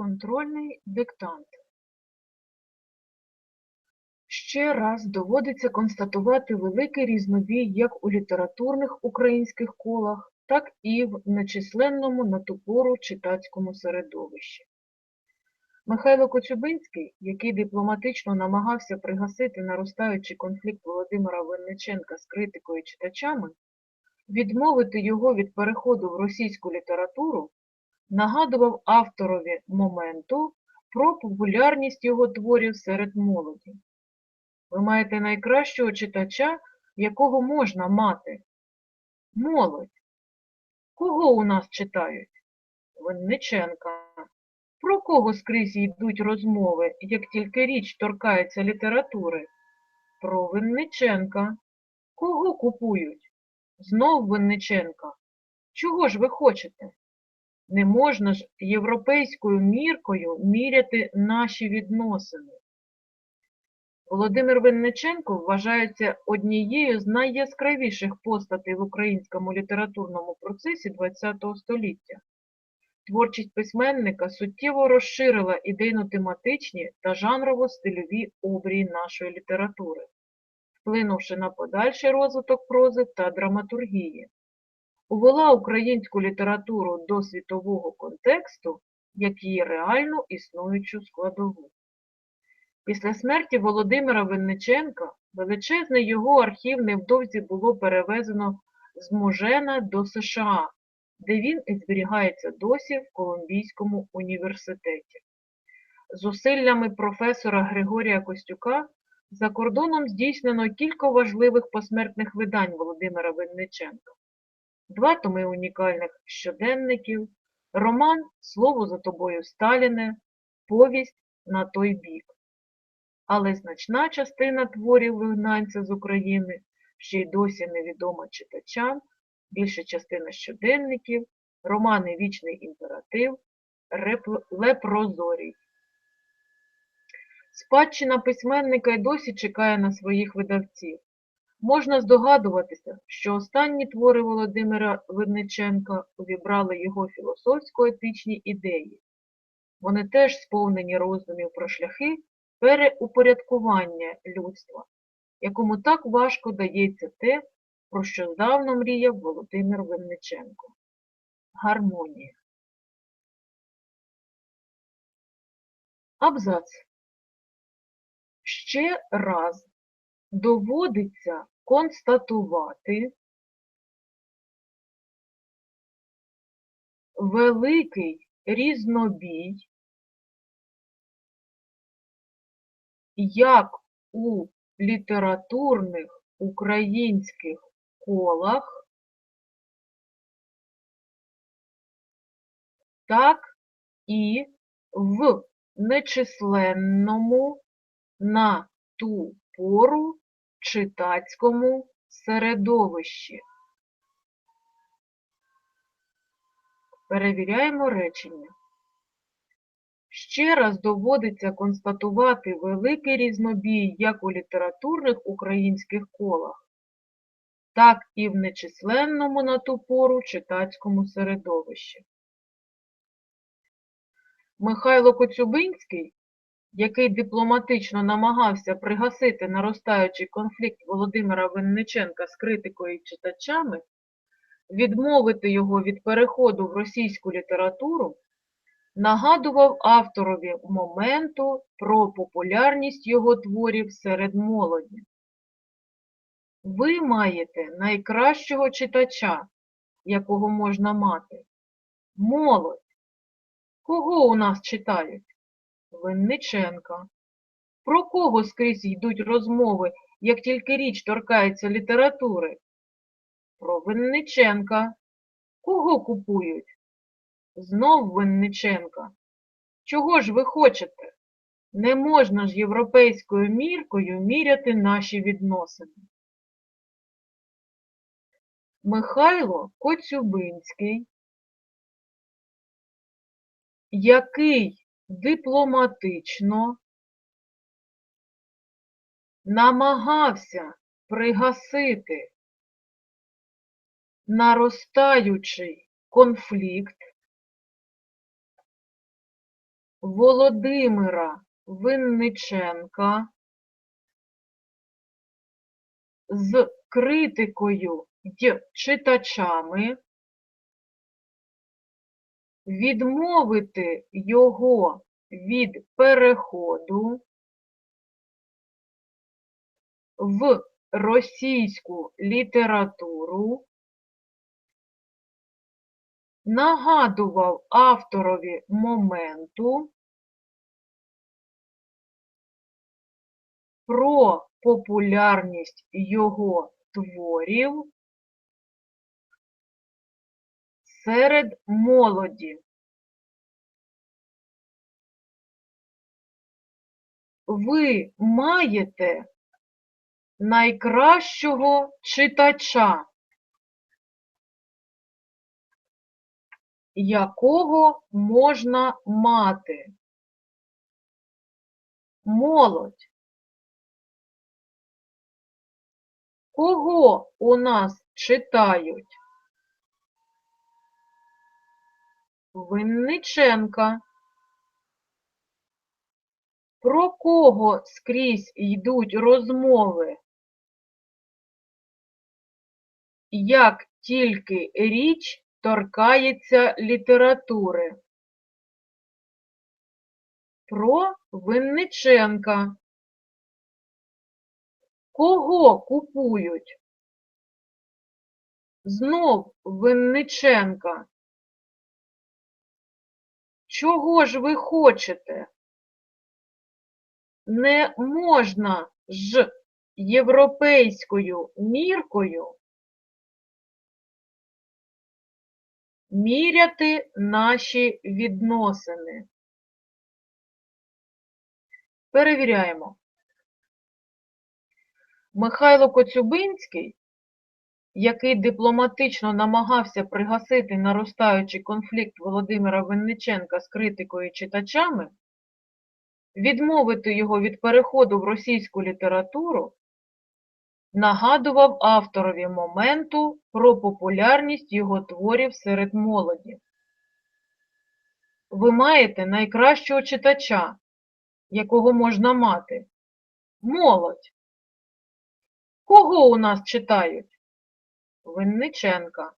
Контрольний диктант. Ще раз доводиться констатувати великий різнобій як у літературних українських колах, так і в нечисленному на ту пору читацькому середовищі. Михайло Коцюбинський, який дипломатично намагався пригасити наростаючий конфлікт Володимира Винниченка з критикою читачами, відмовити його від переходу в російську літературу, нагадував авторові моменту про популярність його творів серед молоді. Ви маєте найкращого читача, якого можна мати. Молодь. Кого у нас читають? Винниченка. Про кого скрізь йдуть розмови, як тільки річ торкається літератури? Про Винниченка. Кого купують? Знов Винниченка. Чого ж ви хочете? Не можна ж європейською міркою міряти наші відносини. Володимир Винниченко вважається однією з найяскравіших постатей в українському літературному процесі ХХ століття. Творчість письменника суттєво розширила ідейно-тематичні та жанрово-стильові обрії нашої літератури, вплинувши на подальший розвиток прози та драматургії. Увела українську літературу до світового контексту як її реально існуючу складову. Після смерті Володимира Винниченка величезний його архів невдовзі було перевезено з Можена до США, де він і зберігається досі в Колумбійському університеті. Зусиллями професора Григорія Костюка за кордоном здійснено кілька важливих посмертних видань Володимира Винниченка, два томи унікальних щоденників, роман Слово за тобою Сталіне, Повість на той бік. Але значна частина творів вигнанця з України ще й досі невідома читачам, більша частина щоденників, романи Вічний імператив, Лепрозорій. Спадщина письменника й досі чекає на своїх видавців. Можна здогадуватися, що останні твори Володимира Винниченка увібрали його філософсько-етичні ідеї. Вони теж сповнені роздумів про шляхи переупорядкування людства, якому так важко дається те, про що здавна мріяв Володимир Винниченко. Гармонія. Абзац. Ще раз доводиться констатувати великий різнобій як у літературних українських колах, так і в нечисленному на ту пору читацькому середовищі. Перевіряємо речення. Ще раз доводиться констатувати великий різнобій як у літературних українських колах, так і в нечисленному на ту пору читацькому середовищі. Михайло Коцюбинський, який дипломатично намагався пригасити наростаючий конфлікт Володимира Винниченка з критикою і читачами, відмовити його від переходу в російську літературу, нагадував авторові моменту про популярність його творів серед молоді. Ви маєте найкращого читача, якого можна мати. Молодь. Кого у нас читають? Винниченка. Про кого скрізь йдуть розмови, як тільки річ торкається літератури? Про Винниченка. Кого купують? Знов Винниченка. Чого ж ви хочете? Не можна ж європейською міркою міряти наші відносини. Михайло Коцюбинський, який дипломатично намагався пригасити наростаючий конфлікт Володимира Винниченка з критикою й читачами, відмовити його від переходу в російську літературу, нагадував авторові моменту про популярність його творів серед молоді. Ви маєте найкращого читача, якого можна мати. Молодь. Кого у нас читають? Винниченка. Про кого скрізь йдуть розмови? Як тільки річ торкається літератури? Про Винниченка. Кого купують? Знов Винниченка. Чого ж ви хочете? Не можна ж європейською міркою міряти наші відносини. Перевіряємо. Михайло Коцюбинський, який дипломатично намагався пригасити наростаючий конфлікт Володимира Винниченка з критикою читачами, відмовити його від переходу в російську літературу, нагадував авторові моменту про популярність його творів серед молоді. Ви маєте найкращого читача, якого можна мати. Молодь. Кого у нас читають? Винниченка.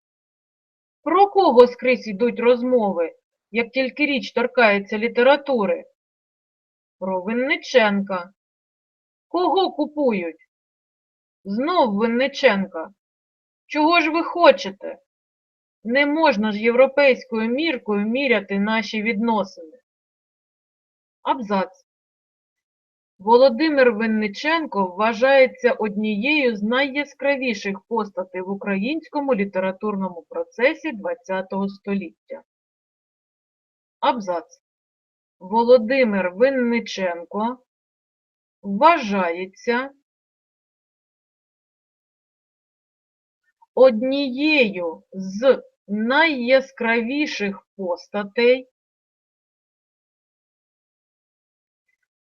Про кого скрізь йдуть розмови, як тільки річ торкається літератури? Про Винниченка. Кого купують? Знов Винниченка. Чого ж ви хочете? Не можна ж європейською міркою міряти наші відносини. Абзац. Володимир Винниченко вважається однією з найяскравіших постатей в українському літературному процесі ХХ століття. Абзац. Володимир Винниченко вважається однією з найяскравіших постатей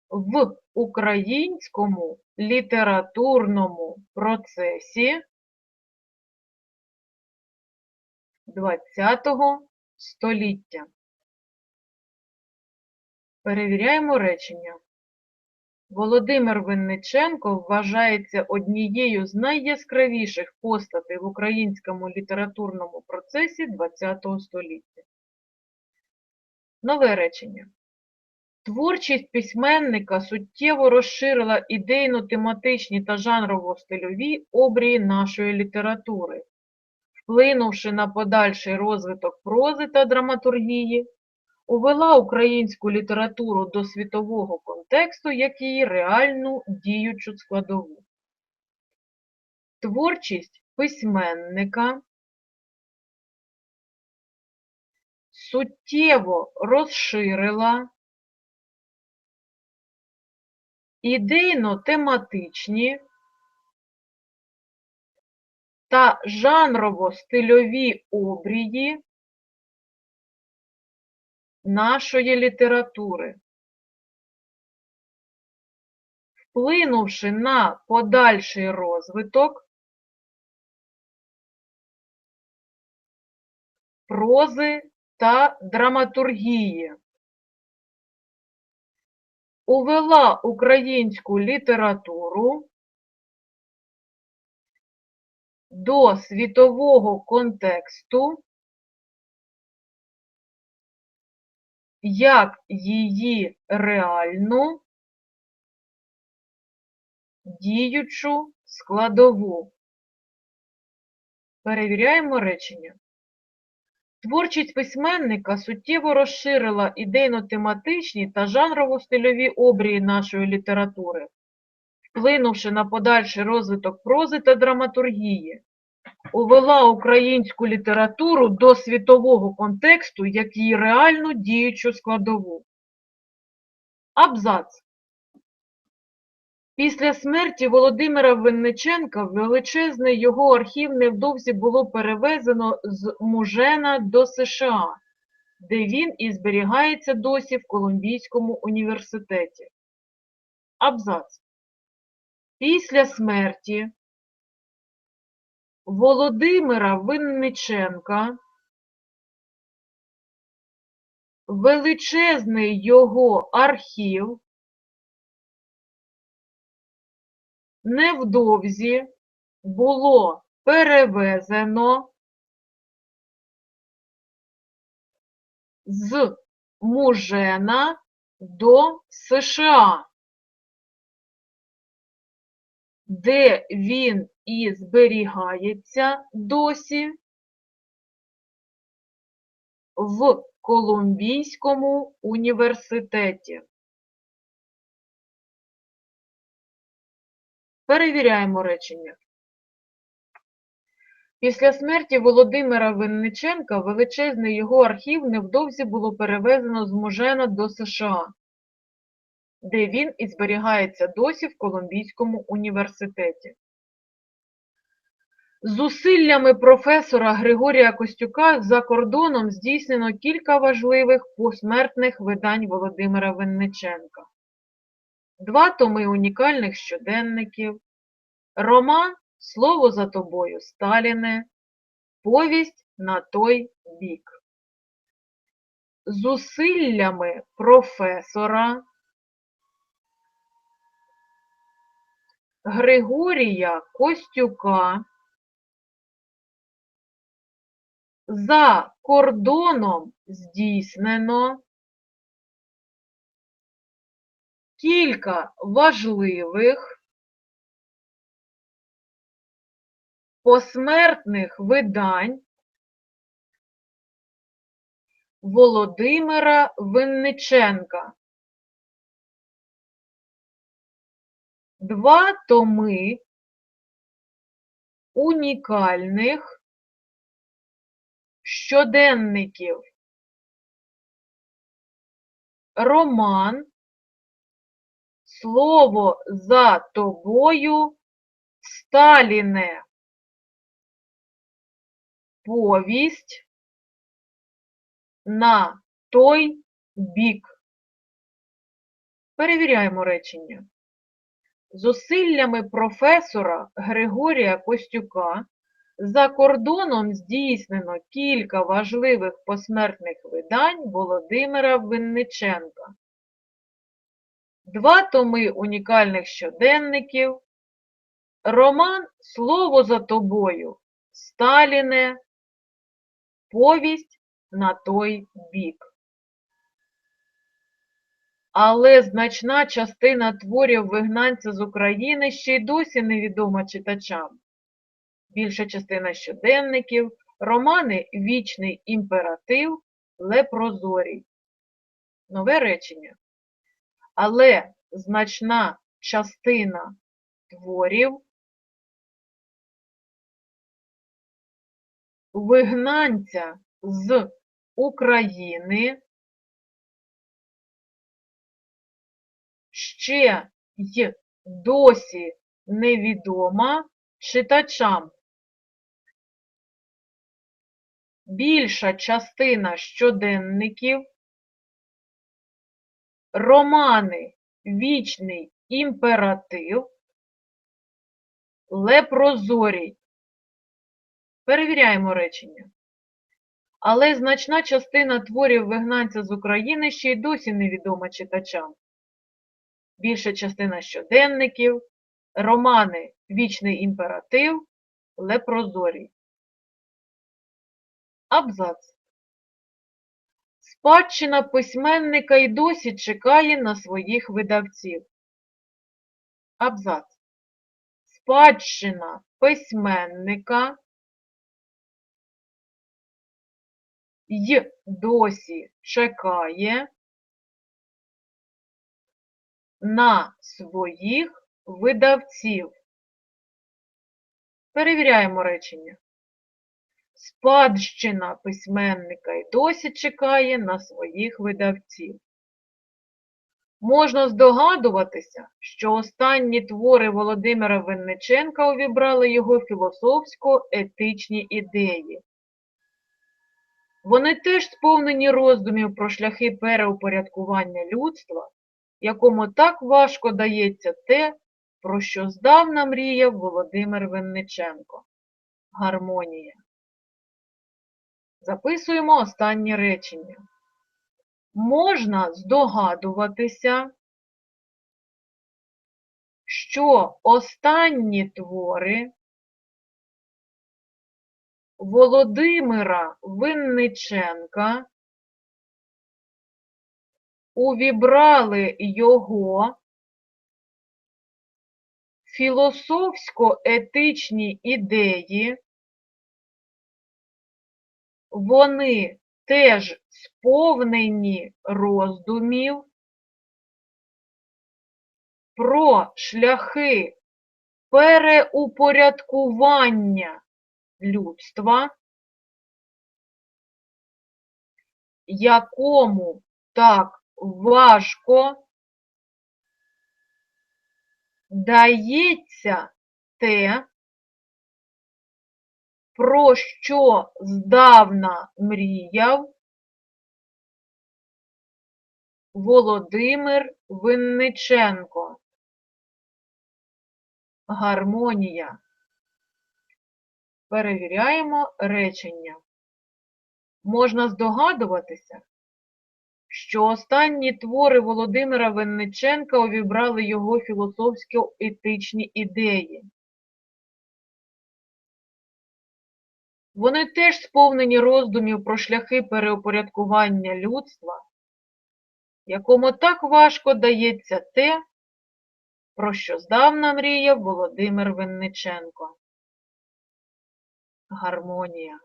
в українському літературному процесі ХХ століття. Перевіряємо речення. Володимир Винниченко вважається однією з найяскравіших постатей в українському літературному процесі ХХ століття. Нове речення. Творчість письменника суттєво розширила ідейно-тематичні та жанрово-стильові обрії нашої літератури, вплинувши на подальший розвиток прози та драматургії, увела українську літературу до світового контексту як її реальну діючу складову. Творчість письменника суттєво розширила ідейно-тематичні та жанрово-стильові обрії нашої літератури, вплинувши на подальший розвиток прози та драматургії. Увела українську літературу до світового контексту як її реальну діючу складову. Перевіряємо речення. Творчість письменника суттєво розширила ідейно-тематичні та жанрово-стильові обрії нашої літератури, вплинувши на подальший розвиток прози та драматургії, увела українську літературу до світового контексту як її реальну діючу складову. Абзац. Після смерті Володимира Винниченка величезний його архів невдовзі було перевезено з Мужена до США, де він і зберігається досі в Колумбійському університеті. Абзац. Після смерті Володимира Винниченка величезний його архів невдовзі було перевезено з Мужена до США, де він і зберігається досі в Колумбійському університеті. Перевіряємо речення. Після смерті Володимира Винниченка величезний його архів невдовзі було перевезено з Мужена до США, де він і зберігається досі в Колумбійському університеті. Зусиллями професора Григорія Костюка за кордоном здійснено кілька важливих посмертних видань Володимира Винниченка. Два томи унікальних щоденників, роман Слово за тобою, Сталіне, Повість на той бік. Зусиллями професора Григорія Костюка за кордоном здійснено кілька важливих посмертних видань Володимира Винниченка. Два томи унікальних щоденників. Роман Слово за тобою, Сталіне. Повість на той бік. Перевіряємо речення. Зусиллями професора Григорія Костюка за кордоном здійснено кілька важливих посмертних видань Володимира Винниченка. Два томи унікальних щоденників, роман Слово за тобою, Сталіне, повість на той бік. Але значна частина творів вигнанця з України ще й досі невідома читачам. Більша частина щоденників, романи Вічний імператив, Лепрозорій. Нове речення. Але значна частина творів вигнанця з України ще й досі невідома читачам. Більша частина щоденників, романи Вічний імператив, Лепрозорій. Перевіряємо речення. Але значна частина творів вигнанця з України ще й досі невідома читачам. більша частина щоденників, романи Вічний імператив, Лепрозорій. Абзац. Спадщина письменника й досі чекає на своїх видавців. Абзац. Спадщина письменника й досі чекає на своїх видавців. Перевіряємо речення. Спадщина письменника й досі чекає на своїх видавців. Можна здогадуватися, що останні твори Володимира Винниченка увібрали його філософсько-етичні ідеї. Вони теж сповнені роздумів про шляхи переупорядкування людства, якому так важко дається те, про що здавна мріяв Володимир Винниченко. Гармонія. Записуємо останнє речення. Можна здогадуватися, що останні твори Володимира Винниченка увібрали його філософсько-етичні ідеї, вони теж сповнені роздумів про шляхи переупорядкування людства, якому так важко дається те, про що здавна мріяв Володимир Винниченко. Гармонія. Перевіряємо речення. Можна здогадуватися, що останні твори Володимира Винниченка увібрали його філософсько-етичні ідеї. Вони теж сповнені роздумів про шляхи переопорядкування людства, якому так важко дається те, про що здавна мріяв Володимир Винниченко. Гармонія.